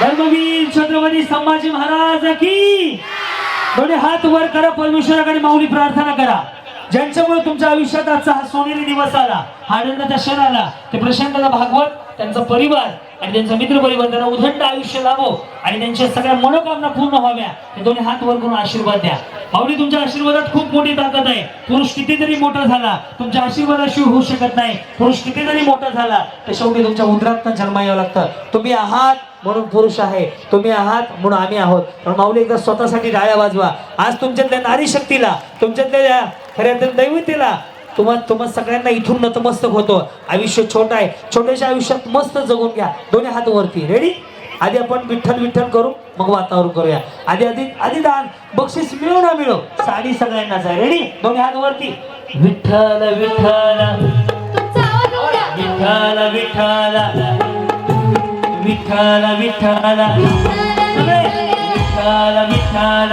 धर्मवीर छत्रपती संभाजी महाराज की! थोडे हात वर करा परमेश्वराकडे माऊली प्रार्थना करा. ज्यांच्यामुळे तुमच्या आयुष्यात आजचा हा सोनेरी दिवस आला हा आनंदाचा क्षण आला ते प्रशांतदा भागवत त्यांचा परिवार आणि त्यांचा मित्र परिवार त्यांना उदंड आयुष्य लाभो आणि त्यांच्या सगळ्या मनोकामना पूर्ण व्हाव्या. हे दोन्ही हात वर करून आशीर्वाद द्या. माऊली तुमच्या आशीर्वादात खूप मोठी ताकद आहे. पुरुष कितीतरी मोठा झाला तुमच्या आशीर्वादाशिवाय होऊ शकत नाही. पुरुष कितीतरी मोठा झाला तर शेवटी तुमच्या उदरात जन्म यावं लागतं. तुम्ही आहात म्हणून पुरुष आहे. तुम्ही आहात म्हणून आम्ही आहोत. पण माऊली एकदा स्वतःसाठी डाळ्या वाजवा. आज तुमच्यातल्या नारी शक्तीला तुमच्यातल्या खऱ्या दैवतेला तुम्हा तुम्हा सगळ्यांना इथून नतमस्तक होतो. आयुष्य छोटं आहे. छोट्याशा आयुष्यात मस्त जगून घ्या. दोन्ही हात वरती. रेडी आधी आपण विठ्ठल विठ्ठल करू मग वातावरण करूया. आधी आधी आधी दान. बक्षीस मिळो ना मिळो. साडी सगळ्यांनाच आहे रेडी दोन्ही हात वरती. विठ्ठल विठ्ठल. विठ्ठल विठ्ठल. विठ्ठल विठ्ठल. विठ्ठल विठ्ठल.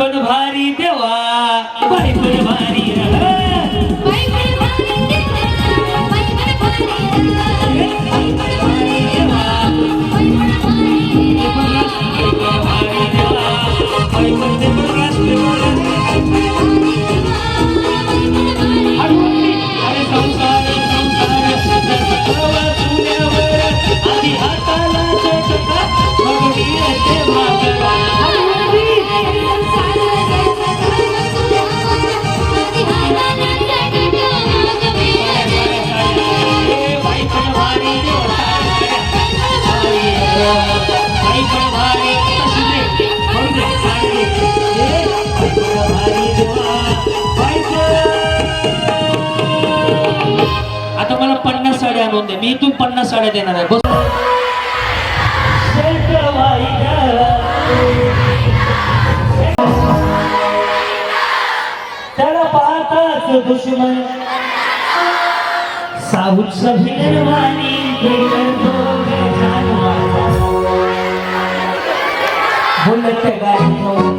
पण भारी देवा बाई पण भारी पन्नास दे मी इथून पन्नास साड्या देणार आहे. बस. त्याला पाहताच दुश्मन. साहूत सभी बोलत गाडी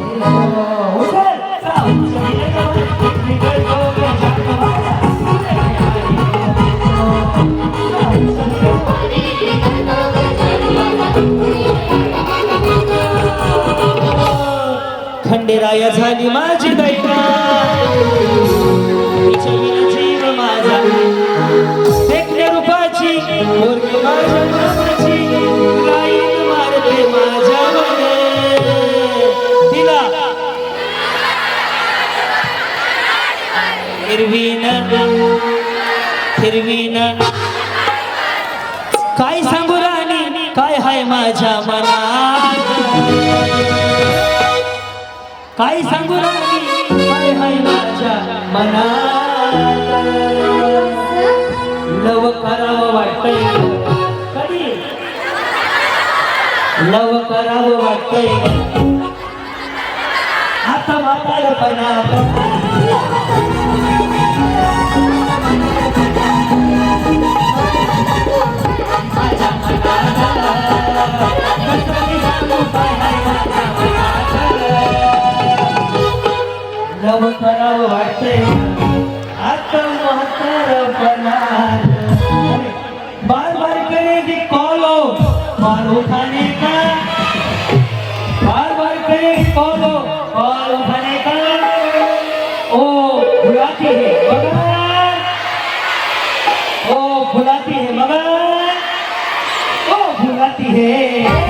राया झाली माझी दैना जीव माझा. देखण्या रूपाची माझ्या लाईन मारते तिला. हिरवीन हिरवीन काय सांगू राणी? काय हाय माझ्या मनात? काय सांगू राणी लव करावं वाटतंय. कधी? लव करावं वाटतंय. आता म्हातारपणा মাল উঠানে কা বারবার করে বলো মাল উঠানে কা ও बुलाती है मगर ओ बुलाती है मगर ओ बुलाती है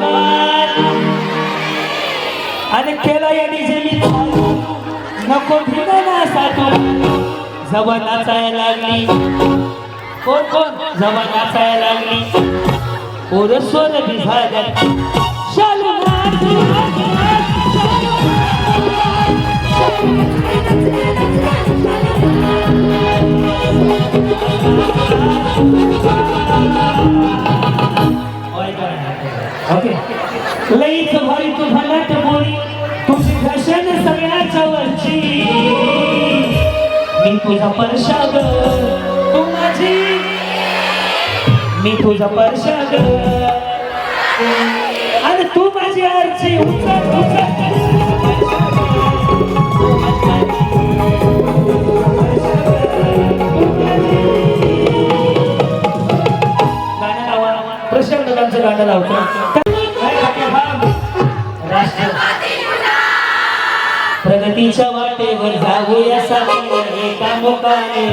भगवान आणि केला या मी नको भिना साठू जवळ नाचायला लागली. कोण कोण? जवळ नाचायला लागली. पोर स्वर शालू नाच, ओके लईच भारी तू भलाट बोली. तुझी फॅशन सगळ्याच्या वरची मी तुझा परशाग तू माझी. मी तुझा परशाग आणि तू माझी आरची. उचल उचल. गाणं लावा. प्रशांत गाणं लावतो. प्रगतीच्या वाटेवर जाऊया सगळे एका मुखाने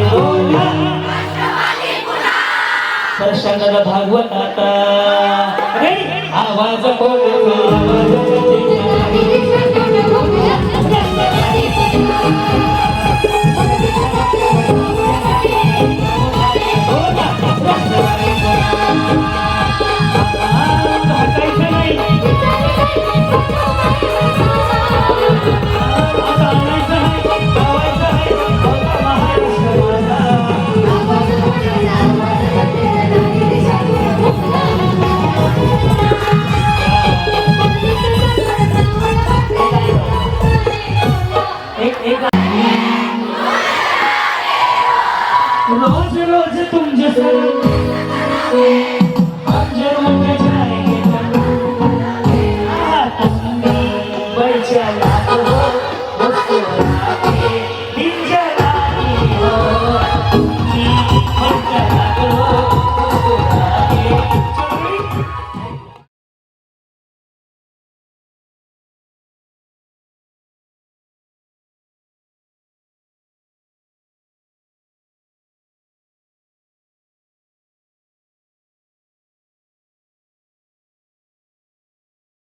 प्रशांत भागवत आता. आवाज बोल.